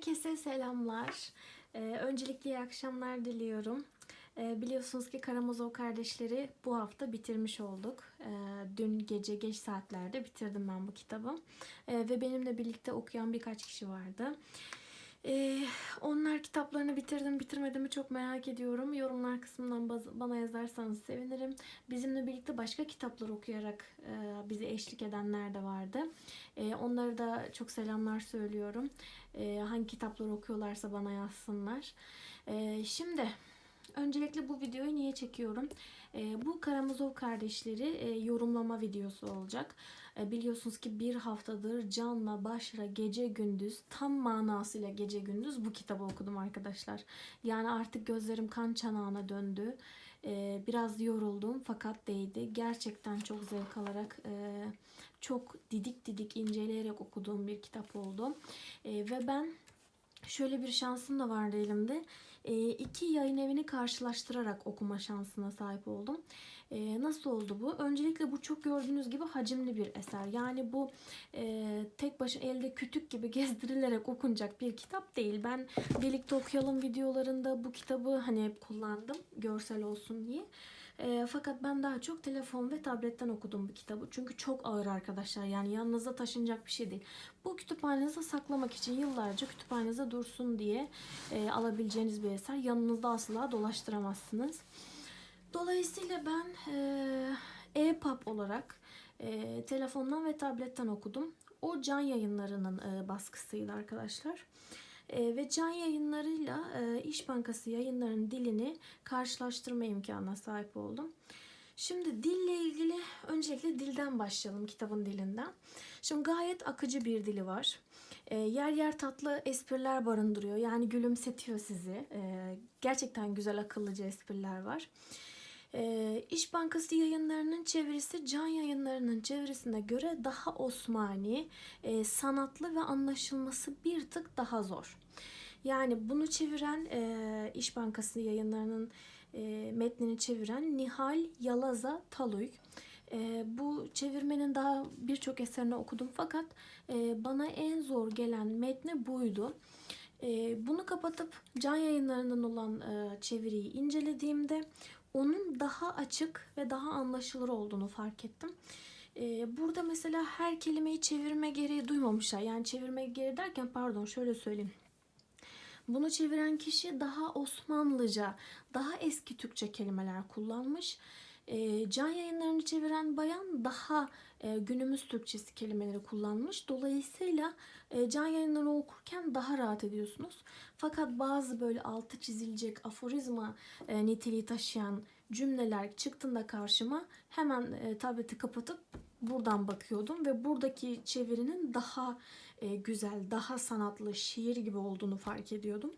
Herkese selamlar. Ee, öncelikle iyi akşamlar diliyorum. Ee, biliyorsunuz ki Karamazov kardeşleri bu hafta bitirmiş olduk. Ee, dün gece geç saatlerde bitirdim ben bu kitabı. Ee, ve benimle birlikte okuyan birkaç kişi vardı. Ee, onlar kitaplarını bitirdim bitirmedim çok merak ediyorum. Yorumlar kısmından bana yazarsanız sevinirim. Bizimle birlikte başka kitaplar okuyarak e, bize eşlik edenler de vardı. E, onlara da çok selamlar söylüyorum. E, hangi kitapları okuyorlarsa bana yazsınlar. E, şimdi öncelikle bu videoyu niye çekiyorum? E, bu Karamazov kardeşleri e, yorumlama videosu olacak. E, biliyorsunuz ki bir haftadır canla başla gece gündüz tam manasıyla gece gündüz bu kitabı okudum arkadaşlar. Yani artık gözlerim kan çanağına döndü. E, biraz yoruldum fakat değdi. Gerçekten çok zevk alarak e, çok didik didik inceleyerek okuduğum bir kitap oldu. E, ve ben şöyle bir şansım da vardı elimde. E, iki yayın evini karşılaştırarak okuma şansına sahip oldum. E, nasıl oldu bu? Öncelikle bu çok gördüğünüz gibi hacimli bir eser. Yani bu e, tek başına elde kütük gibi gezdirilerek okunacak bir kitap değil. Ben birlikte okuyalım videolarında bu kitabı hani hep kullandım görsel olsun diye. E, fakat ben daha çok telefon ve tabletten okudum bu kitabı. Çünkü çok ağır arkadaşlar. Yani yanınıza taşınacak bir şey değil. Bu kütüphanenize saklamak için yıllarca kütüphanenize dursun diye e, alabileceğiniz bir eser. Yanınızda asla dolaştıramazsınız. Dolayısıyla ben e, e-pub olarak e, telefondan ve tabletten okudum. O can yayınlarının e, baskısıydı arkadaşlar. E, ve can yayınlarıyla e, İş Bankası yayınlarının dilini karşılaştırma imkanına sahip oldum. Şimdi dille ilgili öncelikle dilden başlayalım kitabın dilinden. Şimdi gayet akıcı bir dili var. E, yer yer tatlı espriler barındırıyor. Yani gülümsetiyor sizi. E, gerçekten güzel akıllıca espriler var. E, İş Bankası yayınlarının çevirisi Can yayınlarının çevirisine göre daha Osmani, e, sanatlı ve anlaşılması bir tık daha zor. Yani bunu çeviren e, İş Bankası yayınlarının e, metnini çeviren Nihal Yalaza Taluy. E, bu çevirmenin daha birçok eserini okudum fakat e, bana en zor gelen metni buydu. E, bunu kapatıp can yayınlarından olan e, çeviriyi incelediğimde onun daha açık ve daha anlaşılır olduğunu fark ettim. E, burada mesela her kelimeyi çevirme gereği duymamışlar. Yani çevirme gereği derken pardon şöyle söyleyeyim. Bunu çeviren kişi daha Osmanlıca, daha eski Türkçe kelimeler kullanmış. E, can yayınlarını çeviren bayan daha e, günümüz Türkçesi kelimeleri kullanmış. Dolayısıyla e, can yayınlarını okurken daha rahat ediyorsunuz. Fakat bazı böyle altı çizilecek aforizma e, niteliği taşıyan cümleler çıktığında karşıma hemen e, tableti kapatıp buradan bakıyordum ve buradaki çevirinin daha e, güzel, daha sanatlı, şiir gibi olduğunu fark ediyordum.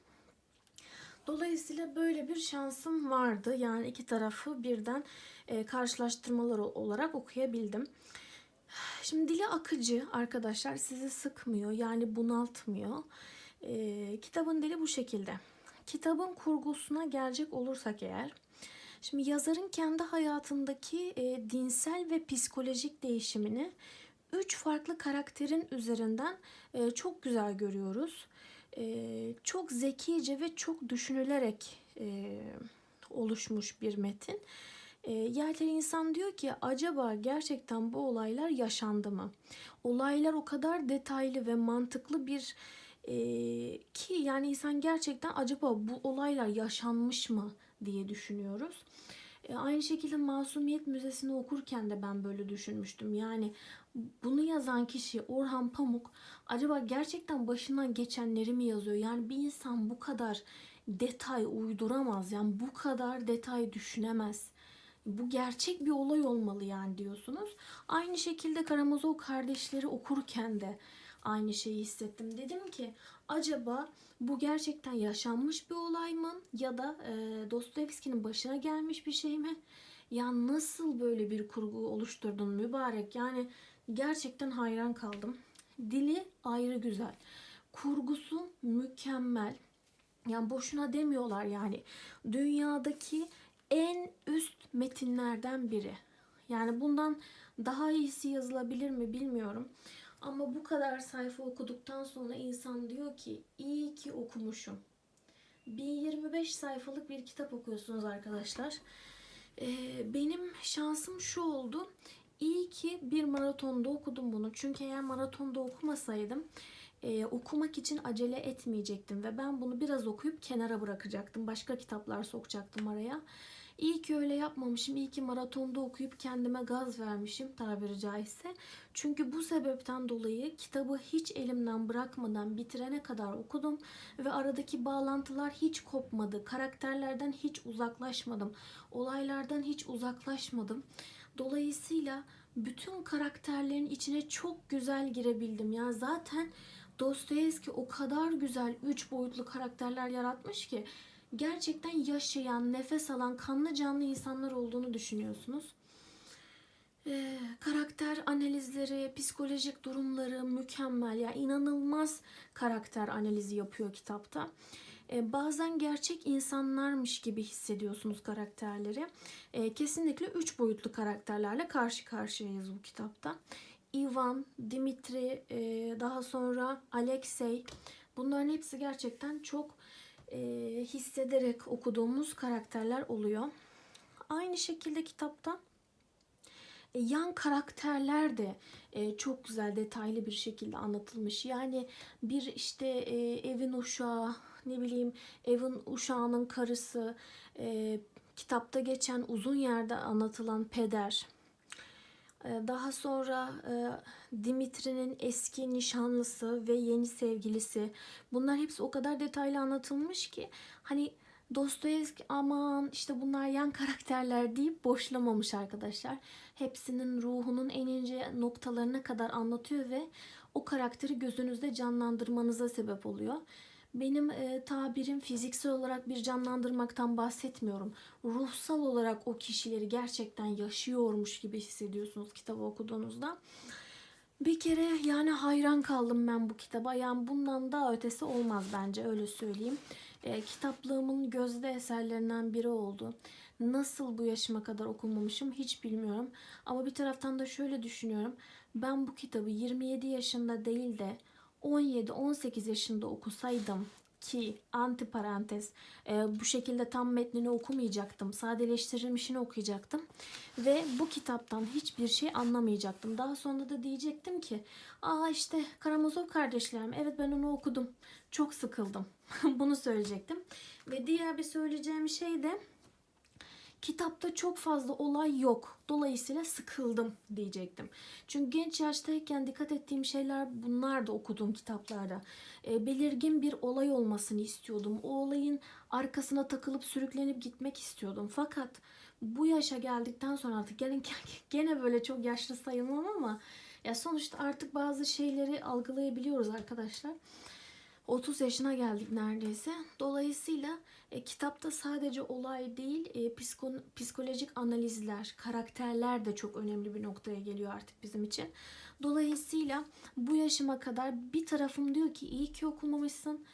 Dolayısıyla böyle bir şansım vardı. Yani iki tarafı birden e, karşılaştırmalar olarak okuyabildim. Şimdi dili akıcı arkadaşlar sizi sıkmıyor yani bunaltmıyor. E, kitabın dili bu şekilde. Kitabın kurgusuna gelecek olursak eğer Şimdi yazarın kendi hayatındaki e, dinsel ve psikolojik değişimini üç farklı karakterin üzerinden e, çok güzel görüyoruz. E, çok zekice ve çok düşünülerek e, oluşmuş bir metin. E, yerleri insan diyor ki acaba gerçekten bu olaylar yaşandı mı? Olaylar o kadar detaylı ve mantıklı bir e, ki yani insan gerçekten acaba bu olaylar yaşanmış mı diye düşünüyoruz. E, aynı şekilde Masumiyet Müzesi'ni okurken de ben böyle düşünmüştüm. Yani bunu yazan kişi Orhan Pamuk acaba gerçekten başından geçenleri mi yazıyor? Yani bir insan bu kadar detay uyduramaz. Yani bu kadar detay düşünemez. Bu gerçek bir olay olmalı yani diyorsunuz. Aynı şekilde Karamazov kardeşleri okurken de aynı şeyi hissettim. Dedim ki acaba bu gerçekten yaşanmış bir olay mı ya da e, Dostoyevski'nin başına gelmiş bir şey mi? Ya nasıl böyle bir kurgu oluşturdun mübarek? Yani gerçekten hayran kaldım. Dili ayrı güzel. Kurgusu mükemmel. Yani boşuna demiyorlar yani. Dünyadaki en üst metinlerden biri. Yani bundan daha iyisi yazılabilir mi bilmiyorum. Ama bu kadar sayfa okuduktan sonra insan diyor ki iyi ki okumuşum. Bir 25 sayfalık bir kitap okuyorsunuz arkadaşlar. Ee, benim şansım şu oldu. İyi ki bir maratonda okudum bunu. Çünkü eğer maratonda okumasaydım e, okumak için acele etmeyecektim ve ben bunu biraz okuyup kenara bırakacaktım. Başka kitaplar sokacaktım araya. İyi ki öyle yapmamışım. İyi ki maratonda okuyup kendime gaz vermişim tabiri caizse. Çünkü bu sebepten dolayı kitabı hiç elimden bırakmadan bitirene kadar okudum ve aradaki bağlantılar hiç kopmadı. Karakterlerden hiç uzaklaşmadım. Olaylardan hiç uzaklaşmadım. Dolayısıyla bütün karakterlerin içine çok güzel girebildim. Yani zaten Dostoyevski o kadar güzel üç boyutlu karakterler yaratmış ki gerçekten yaşayan, nefes alan, kanlı canlı insanlar olduğunu düşünüyorsunuz. Ee, karakter analizleri, psikolojik durumları mükemmel. Yani inanılmaz karakter analizi yapıyor kitapta. Ee, bazen gerçek insanlarmış gibi hissediyorsunuz karakterleri. Ee, kesinlikle üç boyutlu karakterlerle karşı karşıyayız bu kitapta. Ivan, Dimitri, e, daha sonra Alexey. Bunların hepsi gerçekten çok e, hissederek okuduğumuz karakterler oluyor. Aynı şekilde kitapta e, yan karakterler de e, çok güzel detaylı bir şekilde anlatılmış. Yani bir işte e, evin uşağı, ne bileyim evin uşağının karısı, e, kitapta geçen uzun yerde anlatılan peder. E, Daha sonra e, Dimitri'nin eski nişanlısı ve yeni sevgilisi. Bunlar hepsi o kadar detaylı anlatılmış ki hani Dostoyevski aman işte bunlar yan karakterler deyip boşlamamış arkadaşlar. Hepsinin ruhunun en ince noktalarına kadar anlatıyor ve o karakteri gözünüzde canlandırmanıza sebep oluyor. Benim e, tabirim fiziksel olarak bir canlandırmaktan bahsetmiyorum. Ruhsal olarak o kişileri gerçekten yaşıyormuş gibi hissediyorsunuz kitabı okuduğunuzda. Bir kere yani hayran kaldım ben bu kitaba. Yani bundan daha ötesi olmaz bence öyle söyleyeyim. E, kitaplığımın gözde eserlerinden biri oldu. Nasıl bu yaşıma kadar okumamışım hiç bilmiyorum. Ama bir taraftan da şöyle düşünüyorum. Ben bu kitabı 27 yaşında değil de 17-18 yaşında okusaydım ki anti parantez e, bu şekilde tam metnini okumayacaktım. Sadeleştirilmişini okuyacaktım. Ve bu kitaptan hiçbir şey anlamayacaktım. Daha sonra da diyecektim ki aa işte Karamazov kardeşlerim evet ben onu okudum. Çok sıkıldım. Bunu söyleyecektim. Ve diğer bir söyleyeceğim şey de kitapta çok fazla olay yok. Dolayısıyla sıkıldım diyecektim. Çünkü genç yaştayken dikkat ettiğim şeyler bunlar da okuduğum kitaplarda. E, belirgin bir olay olmasını istiyordum. O olayın arkasına takılıp sürüklenip gitmek istiyordum. Fakat bu yaşa geldikten sonra artık gene, gene böyle çok yaşlı sayılmam ama ya sonuçta artık bazı şeyleri algılayabiliyoruz arkadaşlar. 30 yaşına geldik neredeyse. Dolayısıyla e, kitapta sadece olay değil, e, psiko, psikolojik analizler, karakterler de çok önemli bir noktaya geliyor artık bizim için. Dolayısıyla bu yaşıma kadar bir tarafım diyor ki iyi ki okumamışsın.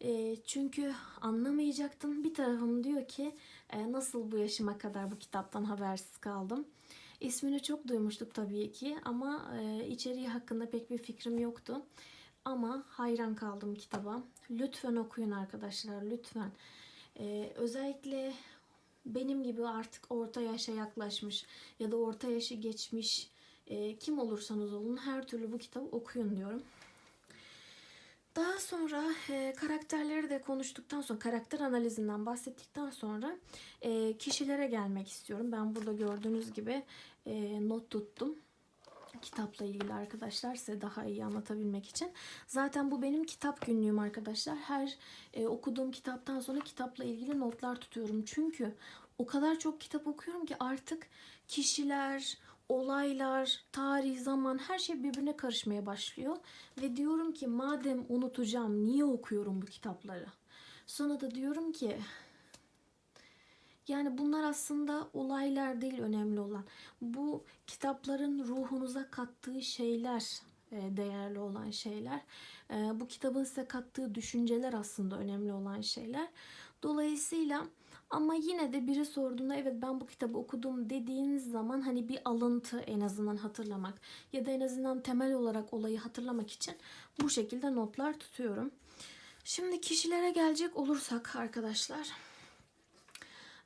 E, çünkü anlamayacaktın. Bir tarafım diyor ki e, nasıl bu yaşıma kadar bu kitaptan habersiz kaldım. İsmini çok duymuştuk tabii ki ama e, içeriği hakkında pek bir fikrim yoktu. Ama hayran kaldım kitaba. Lütfen okuyun arkadaşlar, lütfen. Ee, özellikle benim gibi artık orta yaşa yaklaşmış ya da orta yaşı geçmiş e, kim olursanız olun her türlü bu kitabı okuyun diyorum. Daha sonra e, karakterleri de konuştuktan sonra, karakter analizinden bahsettikten sonra e, kişilere gelmek istiyorum. Ben burada gördüğünüz gibi e, not tuttum kitapla ilgili arkadaşlar size daha iyi anlatabilmek için. Zaten bu benim kitap günlüğüm arkadaşlar. Her e, okuduğum kitaptan sonra kitapla ilgili notlar tutuyorum. Çünkü o kadar çok kitap okuyorum ki artık kişiler, olaylar, tarih, zaman her şey birbirine karışmaya başlıyor. Ve diyorum ki madem unutacağım niye okuyorum bu kitapları? Sonra da diyorum ki yani bunlar aslında olaylar değil önemli olan. Bu kitapların ruhunuza kattığı şeyler e, değerli olan şeyler. E, bu kitabın size kattığı düşünceler aslında önemli olan şeyler. Dolayısıyla ama yine de biri sorduğunda evet ben bu kitabı okudum dediğiniz zaman hani bir alıntı en azından hatırlamak ya da en azından temel olarak olayı hatırlamak için bu şekilde notlar tutuyorum. Şimdi kişilere gelecek olursak arkadaşlar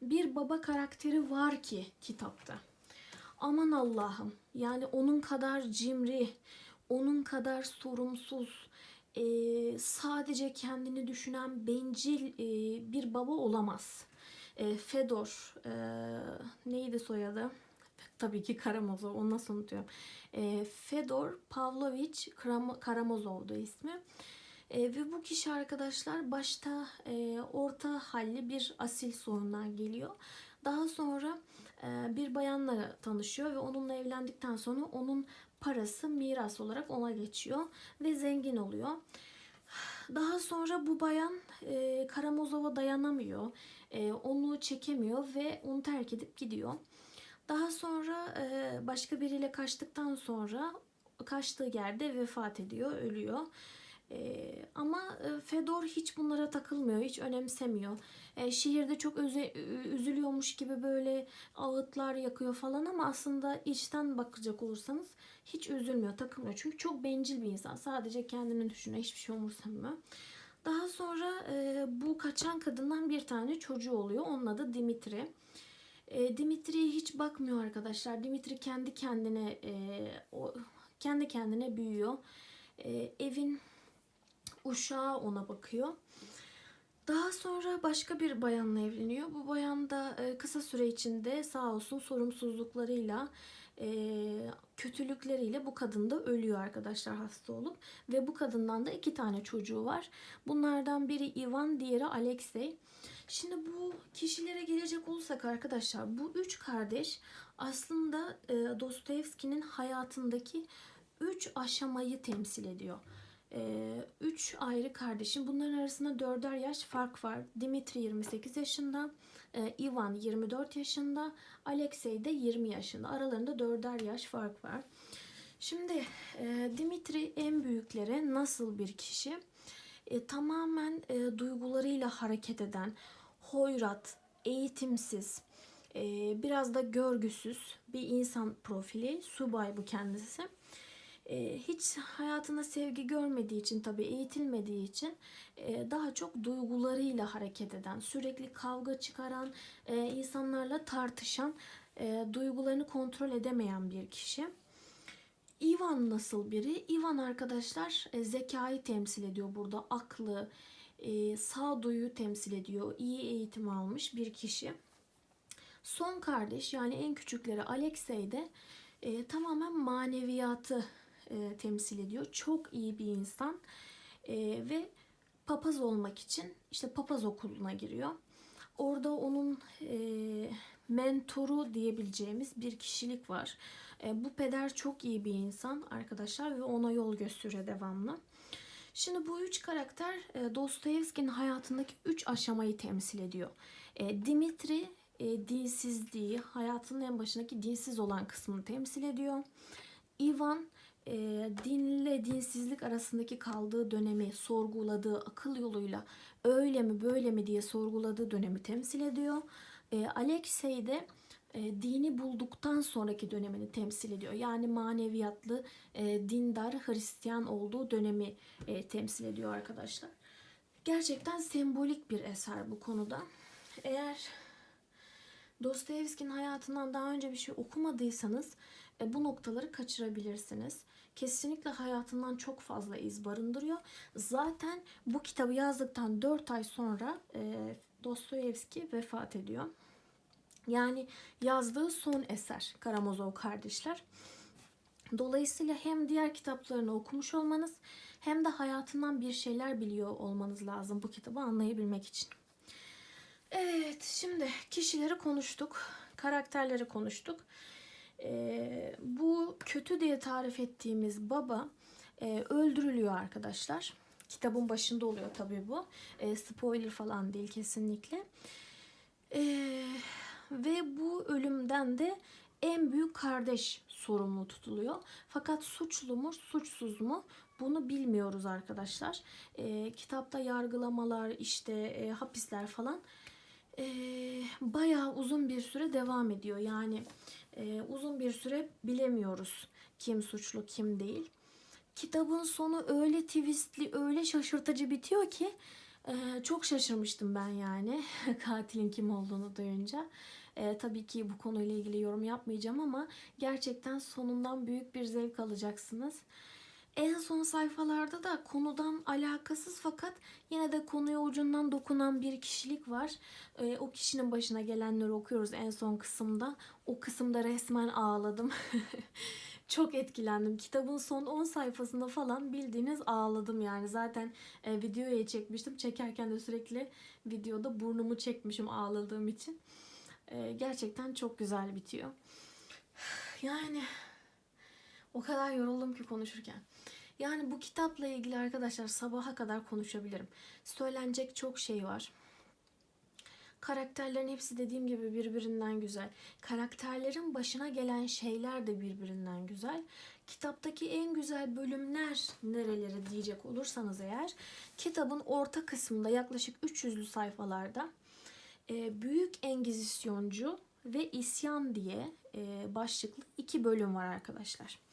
bir baba karakteri var ki kitapta. Aman Allah'ım yani onun kadar cimri, onun kadar sorumsuz, e, sadece kendini düşünen bencil e, bir baba olamaz. E, Fedor, e, neydi soyadı? Tabii ki Karamazov, onu nasıl unutuyorum. E, Fedor Pavlovich Karamazov'du ismi. E, ve bu kişi arkadaşlar başta e, orta halli bir asil soyundan geliyor. Daha sonra e, bir bayanla tanışıyor ve onunla evlendikten sonra onun parası miras olarak ona geçiyor ve zengin oluyor. Daha sonra bu bayan e, Karamazov'a dayanamıyor, e, onu çekemiyor ve onu terk edip gidiyor. Daha sonra e, başka biriyle kaçtıktan sonra kaçtığı yerde vefat ediyor, ölüyor. Ee, ama e, Fedor hiç bunlara takılmıyor, hiç önemsemiyor. Ee, şehirde çok öze, üzülüyormuş gibi böyle ağıtlar yakıyor falan ama aslında içten bakacak olursanız hiç üzülmüyor, takılmıyor. Çünkü çok bencil bir insan. Sadece kendini düşünüyor, hiçbir şey umursamıyor. Daha sonra e, bu kaçan kadından bir tane çocuğu oluyor. Onun adı Dimitri. E, Dimitri'ye hiç bakmıyor arkadaşlar. Dimitri kendi kendine e, o, kendi kendine büyüyor. E, evin uşağı ona bakıyor. Daha sonra başka bir bayanla evleniyor. Bu bayan da e, kısa süre içinde sağ olsun sorumsuzluklarıyla, e, kötülükleriyle bu kadın da ölüyor arkadaşlar hasta olup. Ve bu kadından da iki tane çocuğu var. Bunlardan biri Ivan, diğeri Alexey. Şimdi bu kişilere gelecek olursak arkadaşlar bu üç kardeş aslında e, Dostoyevski'nin hayatındaki üç aşamayı temsil ediyor. Ee, üç ayrı kardeşim. Bunların arasında dörder yaş fark var. Dimitri 28 yaşında, e, Ivan 24 yaşında, Alexey de 20 yaşında. Aralarında dörder yaş fark var. Şimdi e, Dimitri en büyükleri nasıl bir kişi? E, tamamen e, duygularıyla hareket eden, hoyrat, eğitimsiz, e, biraz da görgüsüz bir insan profili. Subay bu kendisi e, hiç hayatında sevgi görmediği için tabii eğitilmediği için e, daha çok duygularıyla hareket eden, sürekli kavga çıkaran, e, insanlarla tartışan, e, duygularını kontrol edemeyen bir kişi. Ivan nasıl biri? Ivan arkadaşlar e, zekayı temsil ediyor burada. Aklı, e, sağduyu temsil ediyor. İyi eğitim almış bir kişi. Son kardeş yani en küçükleri Alexey de e, tamamen maneviyatı e, temsil ediyor. Çok iyi bir insan e, ve papaz olmak için işte papaz okuluna giriyor. Orada onun e, mentoru diyebileceğimiz bir kişilik var. E, bu peder çok iyi bir insan arkadaşlar ve ona yol gösteriyor devamlı. Şimdi bu üç karakter e, Dostoyevski'nin hayatındaki üç aşamayı temsil ediyor. E, Dimitri e, dinsizliği, hayatının en başındaki dinsiz olan kısmını temsil ediyor. Ivan e, dinle dinsizlik arasındaki kaldığı dönemi sorguladığı akıl yoluyla öyle mi böyle mi diye sorguladığı dönemi temsil ediyor. E, Alexey de e, dini bulduktan sonraki dönemini temsil ediyor. Yani maneviyatlı, e, dindar, Hristiyan olduğu dönemi e, temsil ediyor arkadaşlar. Gerçekten sembolik bir eser bu konuda. Eğer Dostoyevski'nin hayatından daha önce bir şey okumadıysanız e, bu noktaları kaçırabilirsiniz. Kesinlikle hayatından çok fazla iz barındırıyor. Zaten bu kitabı yazdıktan 4 ay sonra e, Dostoyevski vefat ediyor. Yani yazdığı son eser Karamazov kardeşler. Dolayısıyla hem diğer kitaplarını okumuş olmanız hem de hayatından bir şeyler biliyor olmanız lazım bu kitabı anlayabilmek için. Evet, şimdi kişileri konuştuk, karakterleri konuştuk. Ee, bu kötü diye tarif ettiğimiz baba e, öldürülüyor arkadaşlar. Kitabın başında oluyor tabii bu. E, spoiler falan değil kesinlikle. E, ve bu ölümden de en büyük kardeş sorumlu tutuluyor. Fakat suçlu mu, suçsuz mu bunu bilmiyoruz arkadaşlar. E, kitapta yargılamalar, işte e, hapisler falan e, bayağı uzun bir süre devam ediyor. Yani e, uzun bir süre bilemiyoruz kim suçlu, kim değil. Kitabın sonu öyle twistli, öyle şaşırtıcı bitiyor ki e, çok şaşırmıştım ben yani katilin kim olduğunu duyunca. E, tabii ki bu konuyla ilgili yorum yapmayacağım ama gerçekten sonundan büyük bir zevk alacaksınız. En son sayfalarda da konudan alakasız fakat yine de konuya ucundan dokunan bir kişilik var. E, o kişinin başına gelenleri okuyoruz en son kısımda. O kısımda resmen ağladım. Çok etkilendim. Kitabın son 10 sayfasında falan bildiğiniz ağladım yani. Zaten e, videoya çekmiştim. Çekerken de sürekli videoda burnumu çekmişim ağladığım için. E, gerçekten çok güzel bitiyor. Yani o kadar yoruldum ki konuşurken. Yani bu kitapla ilgili arkadaşlar sabaha kadar konuşabilirim. Söylenecek çok şey var. Karakterlerin hepsi dediğim gibi birbirinden güzel. Karakterlerin başına gelen şeyler de birbirinden güzel. Kitaptaki en güzel bölümler nereleri diyecek olursanız eğer kitabın orta kısmında yaklaşık 300'lü sayfalarda e, Büyük Engizisyoncu ve İsyan diye e, başlıklı iki bölüm var arkadaşlar.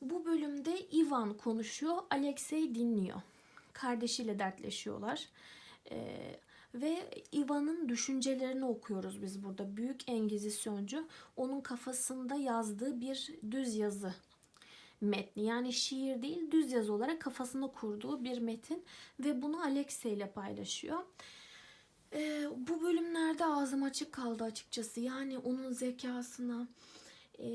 Bu bölümde Ivan konuşuyor, Alexey dinliyor. Kardeşiyle dertleşiyorlar. Ee, ve Ivan'ın düşüncelerini okuyoruz biz burada. Büyük Engizisyoncu onun kafasında yazdığı bir düz yazı metni. Yani şiir değil düz yazı olarak kafasında kurduğu bir metin ve bunu Alexey ile paylaşıyor. Ee, bu bölümlerde ağzım açık kaldı açıkçası. Yani onun zekasına, e,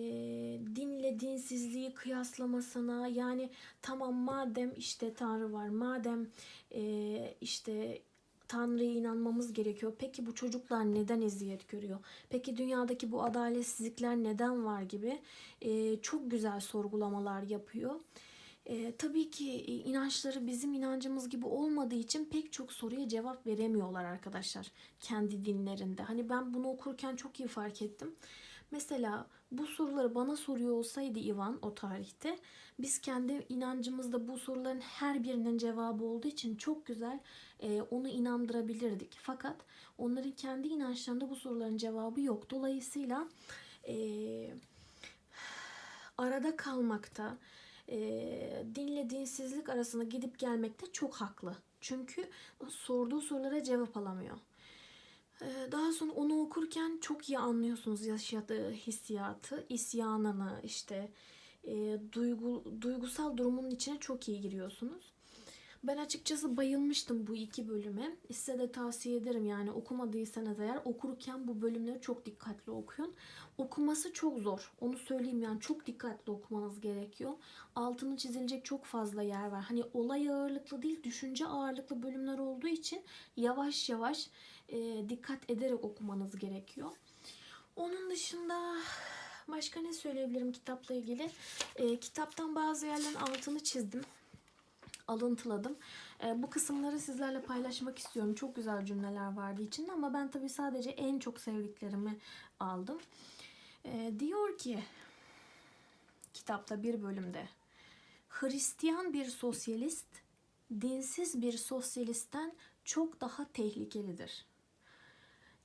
dinle dinsizliği kıyaslamasına yani tamam madem işte Tanrı var madem e, işte Tanrı'ya inanmamız gerekiyor. Peki bu çocuklar neden eziyet görüyor? Peki dünyadaki bu adaletsizlikler neden var gibi e, çok güzel sorgulamalar yapıyor. E, tabii ki e, inançları bizim inancımız gibi olmadığı için pek çok soruya cevap veremiyorlar arkadaşlar kendi dinlerinde. Hani ben bunu okurken çok iyi fark ettim. Mesela bu soruları bana soruyor olsaydı Ivan o tarihte biz kendi inancımızda bu soruların her birinin cevabı olduğu için çok güzel e, onu inandırabilirdik. Fakat onların kendi inançlarında bu soruların cevabı yok. Dolayısıyla e, arada kalmakta, e, dinle dinsizlik arasında gidip gelmekte çok haklı. Çünkü sorduğu sorulara cevap alamıyor. Ee, daha sonra onu okurken çok iyi anlıyorsunuz yaşadığı hissiyatı, isyanını, işte e, duygu, duygusal durumun içine çok iyi giriyorsunuz. Ben açıkçası bayılmıştım bu iki bölüme. Size de tavsiye ederim yani okumadıysanız eğer okurken bu bölümleri çok dikkatli okuyun. Okuması çok zor. Onu söyleyeyim yani çok dikkatli okumanız gerekiyor. Altını çizilecek çok fazla yer var. Hani olay ağırlıklı değil düşünce ağırlıklı bölümler olduğu için yavaş yavaş e, dikkat ederek okumanız gerekiyor. Onun dışında başka ne söyleyebilirim kitapla ilgili? E, kitaptan bazı yerlerin altını çizdim alıntıladım. E, bu kısımları sizlerle paylaşmak istiyorum. Çok güzel cümleler vardı içinde ama ben tabii sadece en çok sevdiklerimi aldım. E, diyor ki kitapta bir bölümde Hristiyan bir sosyalist dinsiz bir sosyalistten çok daha tehlikelidir.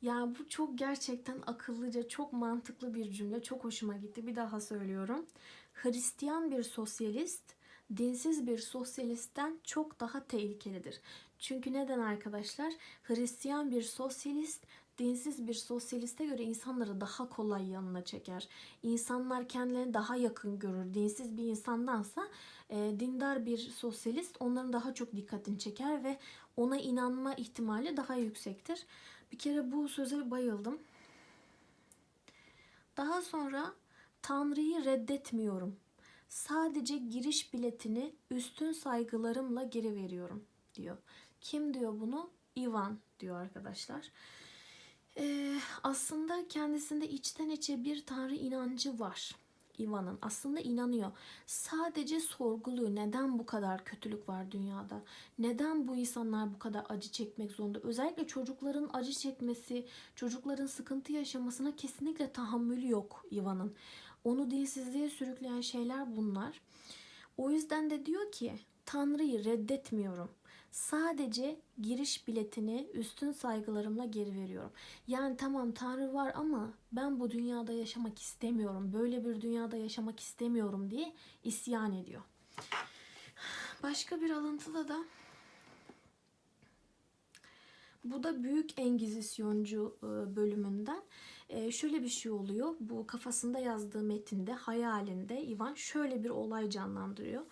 Yani bu çok gerçekten akıllıca, çok mantıklı bir cümle. Çok hoşuma gitti. Bir daha söylüyorum. Hristiyan bir sosyalist dinsiz bir sosyalistten çok daha tehlikelidir. Çünkü neden arkadaşlar? Hristiyan bir sosyalist dinsiz bir sosyaliste göre insanları daha kolay yanına çeker. İnsanlar kendilerini daha yakın görür. Dinsiz bir insandansa e, dindar bir sosyalist onların daha çok dikkatini çeker ve ona inanma ihtimali daha yüksektir. Bir kere bu söze bayıldım. Daha sonra Tanrı'yı reddetmiyorum Sadece giriş biletini üstün saygılarımla geri veriyorum diyor. Kim diyor bunu? Ivan diyor arkadaşlar. Ee, aslında kendisinde içten içe bir tanrı inancı var. Ivan'ın. Aslında inanıyor. Sadece sorguluyor. Neden bu kadar kötülük var dünyada? Neden bu insanlar bu kadar acı çekmek zorunda? Özellikle çocukların acı çekmesi, çocukların sıkıntı yaşamasına kesinlikle tahammülü yok Ivan'ın. Onu dilsizliğe sürükleyen şeyler bunlar. O yüzden de diyor ki Tanrı'yı reddetmiyorum. Sadece giriş biletini üstün saygılarımla geri veriyorum. Yani tamam Tanrı var ama ben bu dünyada yaşamak istemiyorum. Böyle bir dünyada yaşamak istemiyorum diye isyan ediyor. Başka bir alıntıda da bu da Büyük Engizisyoncu e, bölümünden e, şöyle bir şey oluyor. Bu kafasında yazdığı metinde, hayalinde Ivan şöyle bir olay canlandırıyor.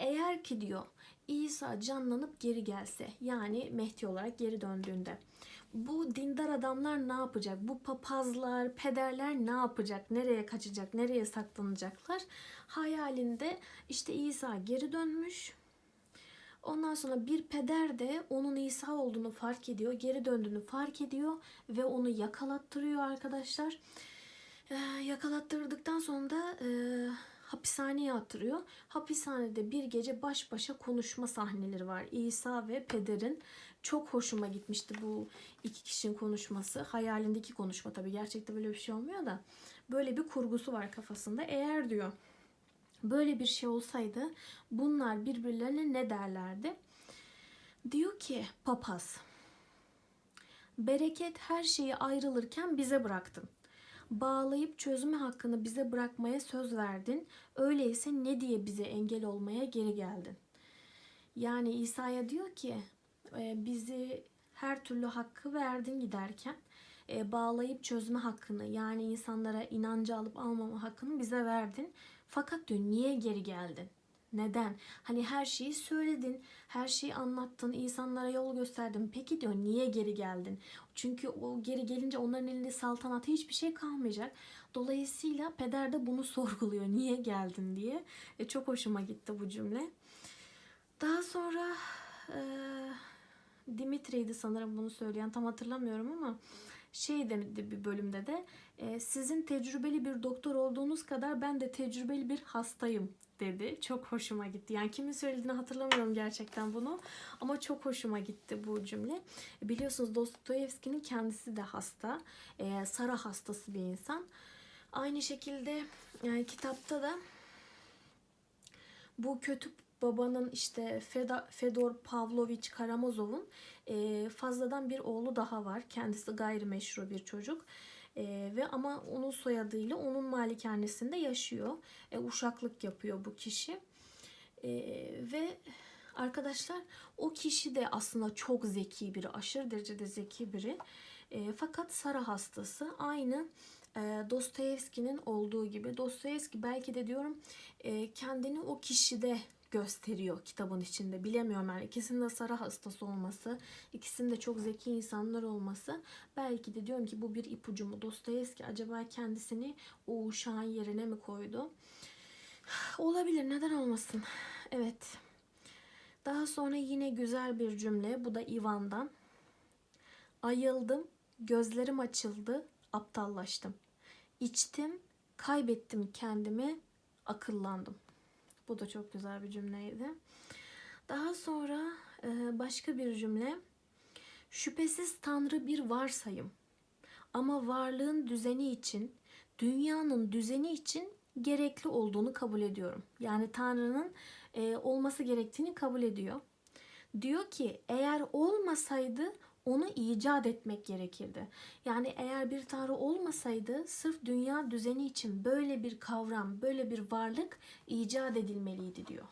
Eğer ki diyor İsa canlanıp geri gelse yani Mehdi olarak geri döndüğünde bu dindar adamlar ne yapacak? Bu papazlar, pederler ne yapacak? Nereye kaçacak? Nereye saklanacaklar? Hayalinde işte İsa geri dönmüş. Ondan sonra bir peder de onun İsa olduğunu fark ediyor. Geri döndüğünü fark ediyor ve onu yakalattırıyor arkadaşlar. Ee, yakalattırdıktan sonra da e, hapishaneye attırıyor. Hapishanede bir gece baş başa konuşma sahneleri var. İsa ve pederin. Çok hoşuma gitmişti bu iki kişinin konuşması. Hayalindeki konuşma tabii. Gerçekte böyle bir şey olmuyor da. Böyle bir kurgusu var kafasında. Eğer diyor böyle bir şey olsaydı bunlar birbirlerine ne derlerdi? Diyor ki papaz bereket her şeyi ayrılırken bize bıraktın. Bağlayıp çözme hakkını bize bırakmaya söz verdin. Öyleyse ne diye bize engel olmaya geri geldin? Yani İsa'ya diyor ki e, bizi her türlü hakkı verdin giderken e, bağlayıp çözme hakkını yani insanlara inancı alıp almama hakkını bize verdin. Fakat diyor niye geri geldin? Neden? Hani her şeyi söyledin, her şeyi anlattın, insanlara yol gösterdin. Peki diyor niye geri geldin? Çünkü o geri gelince onların elinde saltanatı hiçbir şey kalmayacak. Dolayısıyla peder de bunu sorguluyor. Niye geldin diye. E, çok hoşuma gitti bu cümle. Daha sonra e, Dimitri'ydi sanırım bunu söyleyen tam hatırlamıyorum ama şey demedi bir bölümde de e, sizin tecrübeli bir doktor olduğunuz kadar ben de tecrübeli bir hastayım dedi. Çok hoşuma gitti. Yani kimin söylediğini hatırlamıyorum gerçekten bunu. Ama çok hoşuma gitti bu cümle. Biliyorsunuz Dostoyevski'nin kendisi de hasta. E, Sara hastası bir insan. Aynı şekilde yani kitapta da bu kötü babanın işte Feda, Fedor Pavlovich Karamazov'un e, fazladan bir oğlu daha var. Kendisi gayrimeşru bir çocuk. E, ve ama onun soyadıyla onun malikanesinde yaşıyor. E, uşaklık yapıyor bu kişi. E, ve arkadaşlar o kişi de aslında çok zeki biri. Aşırı derecede zeki biri. E, fakat Sara hastası. Aynı e, Dostoyevski'nin olduğu gibi. Dostoyevski belki de diyorum e, kendini o kişide gösteriyor kitabın içinde. Bilemiyorum yani ikisinin de Sara hastası olması, ikisinin de çok zeki insanlar olması. Belki de diyorum ki bu bir ipucu mu? Dostoyevski acaba kendisini o uşağın yerine mi koydu? Olabilir neden olmasın? Evet. Daha sonra yine güzel bir cümle. Bu da Ivan'dan. Ayıldım, gözlerim açıldı, aptallaştım. İçtim, kaybettim kendimi, akıllandım. Bu da çok güzel bir cümleydi. Daha sonra e, başka bir cümle. Şüphesiz Tanrı bir varsayım. Ama varlığın düzeni için, dünyanın düzeni için gerekli olduğunu kabul ediyorum. Yani Tanrı'nın e, olması gerektiğini kabul ediyor. Diyor ki eğer olmasaydı onu icat etmek gerekirdi. Yani eğer bir tanrı olmasaydı sırf dünya düzeni için böyle bir kavram, böyle bir varlık icat edilmeliydi diyor.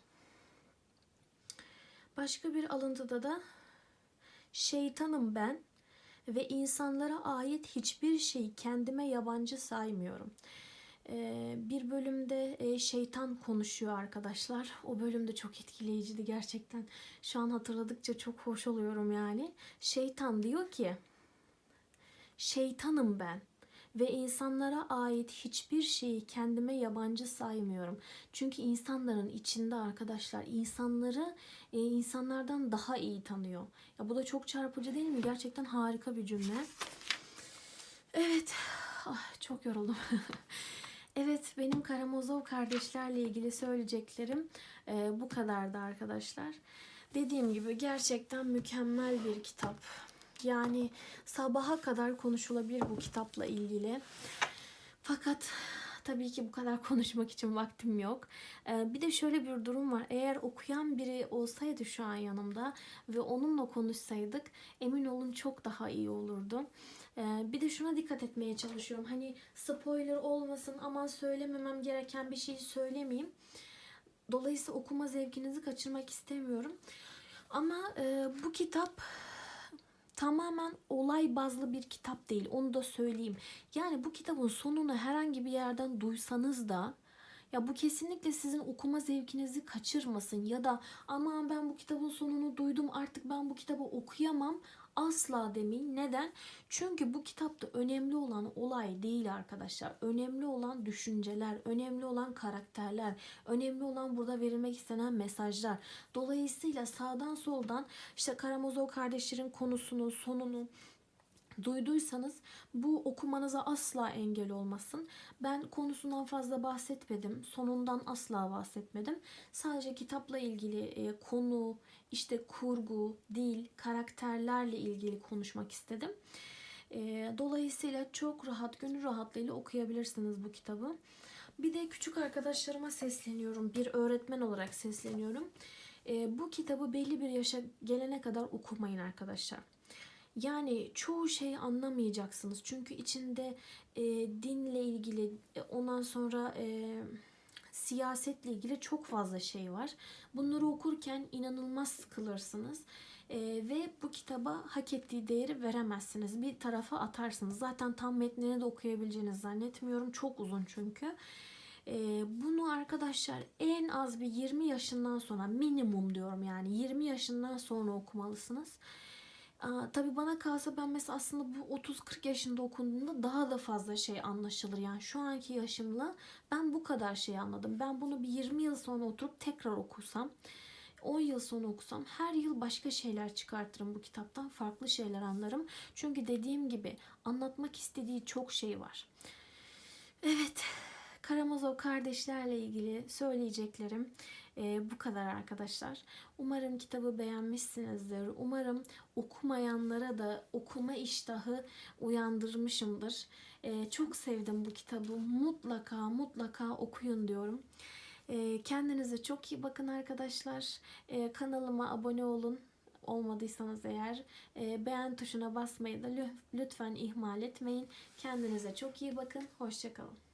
Başka bir alıntıda da şeytanım ben ve insanlara ait hiçbir şeyi kendime yabancı saymıyorum. Bir bölümde şeytan konuşuyor arkadaşlar. O bölüm de çok etkileyiciydi gerçekten. Şu an hatırladıkça çok hoş oluyorum yani. Şeytan diyor ki Şeytanım ben ve insanlara ait hiçbir şeyi kendime yabancı saymıyorum. Çünkü insanların içinde arkadaşlar insanları insanlardan daha iyi tanıyor. Ya bu da çok çarpıcı değil mi? Gerçekten harika bir cümle. Evet. Ah, çok yoruldum. Evet benim Karamazov kardeşlerle ilgili söyleyeceklerim e, bu kadardı arkadaşlar. Dediğim gibi gerçekten mükemmel bir kitap. Yani sabaha kadar konuşulabilir bu kitapla ilgili. Fakat tabii ki bu kadar konuşmak için vaktim yok. Ee, bir de şöyle bir durum var. Eğer okuyan biri olsaydı şu an yanımda ve onunla konuşsaydık emin olun çok daha iyi olurdu. Ee, bir de şuna dikkat etmeye çalışıyorum. Hani spoiler olmasın aman söylememem gereken bir şeyi söylemeyeyim. Dolayısıyla okuma zevkinizi kaçırmak istemiyorum. Ama e, bu kitap tamamen olay bazlı bir kitap değil. Onu da söyleyeyim. Yani bu kitabın sonunu herhangi bir yerden duysanız da ya bu kesinlikle sizin okuma zevkinizi kaçırmasın ya da aman ben bu kitabın sonunu duydum artık ben bu kitabı okuyamam asla demeyin. Neden? Çünkü bu kitapta önemli olan olay değil arkadaşlar. Önemli olan düşünceler, önemli olan karakterler, önemli olan burada verilmek istenen mesajlar. Dolayısıyla sağdan soldan işte Karamazov kardeşlerin konusunu, sonunu duyduysanız bu okumanıza asla engel olmasın. Ben konusundan fazla bahsetmedim. Sonundan asla bahsetmedim. Sadece kitapla ilgili e, konu, işte kurgu, dil, karakterlerle ilgili konuşmak istedim. E, dolayısıyla çok rahat, gönül rahatlığıyla okuyabilirsiniz bu kitabı. Bir de küçük arkadaşlarıma sesleniyorum. Bir öğretmen olarak sesleniyorum. E, bu kitabı belli bir yaşa gelene kadar okumayın arkadaşlar. Yani çoğu şeyi anlamayacaksınız. Çünkü içinde e, dinle ilgili, e, ondan sonra e, siyasetle ilgili çok fazla şey var. Bunları okurken inanılmaz sıkılırsınız. E, ve bu kitaba hak ettiği değeri veremezsiniz. Bir tarafa atarsınız. Zaten tam metnini de okuyabileceğinizi zannetmiyorum. Çok uzun çünkü. E, bunu arkadaşlar en az bir 20 yaşından sonra minimum diyorum yani 20 yaşından sonra okumalısınız. Tabii bana kalsa ben mesela aslında bu 30-40 yaşında okunduğunda daha da fazla şey anlaşılır. Yani şu anki yaşımla ben bu kadar şey anladım. Ben bunu bir 20 yıl sonra oturup tekrar okusam, 10 yıl sonra okusam her yıl başka şeyler çıkartırım bu kitaptan. Farklı şeyler anlarım. Çünkü dediğim gibi anlatmak istediği çok şey var. Evet, Karamazov kardeşlerle ilgili söyleyeceklerim e, bu kadar arkadaşlar. Umarım kitabı beğenmişsinizdir. Umarım okumayanlara da okuma iştahı uyandırmışımdır. E, çok sevdim bu kitabı. Mutlaka mutlaka okuyun diyorum. E, kendinize çok iyi bakın arkadaşlar. E, kanalıma abone olun olmadıysanız eğer e, beğen tuşuna basmayı da lütfen ihmal etmeyin. Kendinize çok iyi bakın. Hoşçakalın.